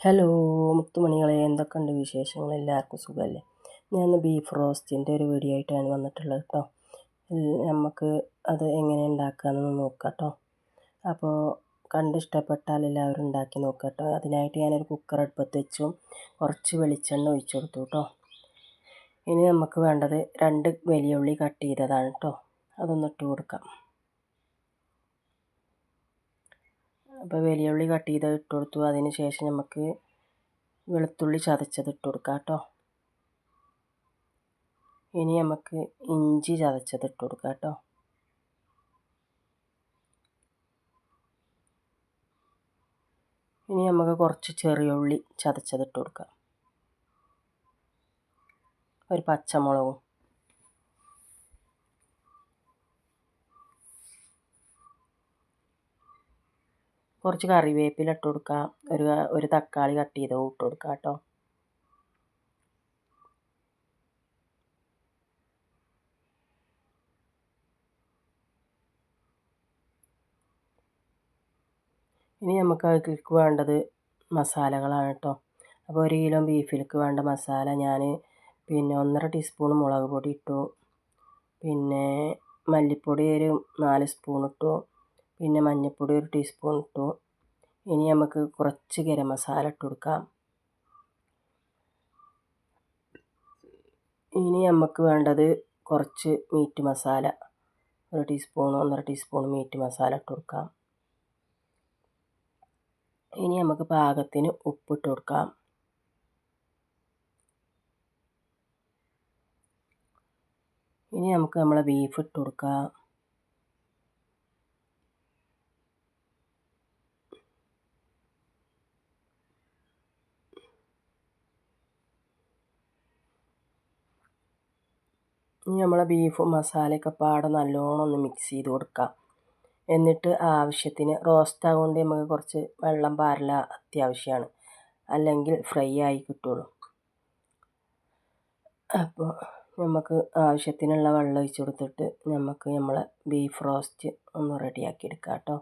Hello മുത്തുമണികളെ എന്തൊക്കെയുണ്ട് വിശേഷങ്ങൾ? എല്ലാവർക്കും സുഖമല്ലേ? ഞാൻ ബീഫ് റോസ്റ്റിന്റെ ഒരു വീഡിയോ ആയിട്ടാണ് വന്നിട്ടുള്ളത് കേട്ടോ നമുക്ക് അത് എങ്ങനെ ഉണ്ടാക്കാമെന്ന് നോക്കാം കേട്ടോ അപ്പോൾ കണ്ട് ഇഷ്ടപ്പെട്ടാൽ എല്ലാവരും ഉണ്ടാക്കി നോക്കാം കേട്ടോ അതിനായിട്ട് ഞാനൊരു കുക്കർ അടുപ്പത്ത് വെച്ചു കുറച്ച് വെളിച്ചെണ്ണ ഒഴിച്ചു കൊടുത്തു കേട്ടോ ഇനി നമുക്ക് വേണ്ടത് രണ്ട് വലിയ ഉള്ളി കട്ട് ചെയ്തതാണ് കേട്ടോ അതൊന്നിട്ട് കൊടുക്കാം. അപ്പോൾ വലിയ ഉള്ളി കട്ട് ചെയ്ത് ഇട്ട് കൊടുത്തു. അതിന് ശേഷം നമുക്ക് വെളുത്തുള്ളി ചതച്ചത് ഇട്ട് കൊടുക്കാം കേട്ടോ. ഇനി നമുക്ക് ഇഞ്ചി ചതച്ചത് ഇട്ട് കൊടുക്കാം കേട്ടോ. ഇനി നമുക്ക് കുറച്ച് ചെറിയ ഉള്ളി ചതച്ചത് ഇട്ട് കൊടുക്കാം. ഒരു പച്ചമുളകും കുറച്ച് കറിവേപ്പില ഇട്ട് കൊടുക്കുക ഒരു ഒരു തക്കാളി കട്ട് ചെയ്ത് ഇട്ട് കൊടുക്കുക കേട്ടോ. ഇനി നമുക്ക് അതിലേക്ക് വേണ്ടത് മസാലകളാണ് കേട്ടോ. അപ്പോൾ ഒരു കിലോ ബീഫിലേക്ക് വേണ്ട മസാല ഞാൻ പിന്നെ ഒന്നര ടീസ്പൂൺ മുളക് പൊടി ഇട്ടു. പിന്നെ മല്ലിപ്പൊടി ഒരു നാല് സ്പൂൺ ഇട്ടു. പിന്നെ മഞ്ഞൾപ്പൊടി ഒരു ടീസ്പൂൺ ഇട്ടു. ഇനി നമുക്ക് കുറച്ച് ഗരം മസാല ഇട്ട് കൊടുക്കാം. ഇനി നമുക്ക് വേണ്ടത് കുറച്ച് മീറ്റ് മസാല ഒരു ടീസ്പൂൺ ഒന്നര ടീസ്പൂൺ മീറ്റ് മസാല ഇട്ട് കൊടുക്കാം. ഇനി നമുക്ക് പാകത്തിന് ഉപ്പിട്ട് കൊടുക്കാം. ഇനി നമുക്ക് നമ്മളെ ബീഫ് ഇട്ട് കൊടുക്കാം. ഇനി നമ്മളെ ബീഫും മസാലയൊക്കെ പാടെ നല്ലോണം ഒന്ന് മിക്സ് ചെയ്ത് കൊടുക്കാം. എന്നിട്ട് ആവശ്യത്തിന് റോസ്റ്റ് ആകൊണ്ട് നമുക്ക് കുറച്ച് വെള്ളം പാരല അത്യാവശ്യമാണ് അല്ലെങ്കിൽ ഫ്രൈ ആയി കിട്ടുള്ളൂ. അപ്പോൾ നമുക്ക് ആവശ്യത്തിനുള്ള വെള്ളം ഒഴിച്ച് കൊടുത്തിട്ട് നമുക്ക് നമ്മളെ ബീഫ് റോസ്റ്റ് ഒന്ന് റെഡിയാക്കി എടുക്കാം കേട്ടോ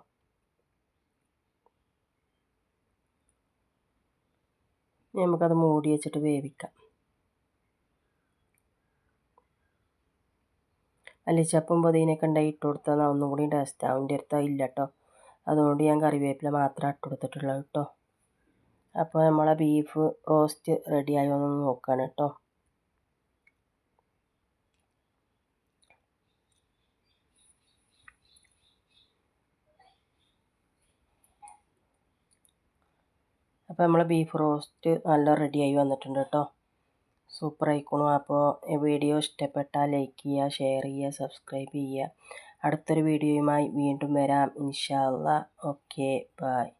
നമുക്കത് മൂടി വെച്ചിട്ട് വേവിക്കാം. മല്ലിച്ചപ്പും പൊതിനൊക്കെ ഉണ്ടായി ഇട്ട് കൊടുത്താൽ ഒന്നും കൂടി ടേസ്റ്റ് ആവും എന്റെ അടുത്ത് ഇല്ല കേട്ടോ അതുകൊണ്ട് ഞാൻ കറിവേപ്പില മാത്രം ഇട്ട് കൊടുത്തിട്ടുള്ളൂ കേട്ടോ അപ്പോൾ നമ്മളെ ബീഫ് റോസ്റ്റ് റെഡിയായി എന്നൊന്ന് നോക്കുകയാണ് കേട്ടോ അപ്പോൾ നമ്മളെ ബീഫ് റോസ്റ്റ് നല്ല റെഡിയായി വന്നിട്ടുണ്ട് കേട്ടോ സൂപ്പർ ആയിക്കോണു അപ്പോൾ വീഡിയോ ഇഷ്ടപ്പെട്ടാൽ ലൈക്ക് ചെയ്യുക ഷെയർ ചെയ്യുക സബ്സ്ക്രൈബ് ചെയ്യുക. അടുത്തൊരു വീഡിയോയുമായി വീണ്ടും വരാം. ഇൻഷാല്ല ഓക്കെ ബായ്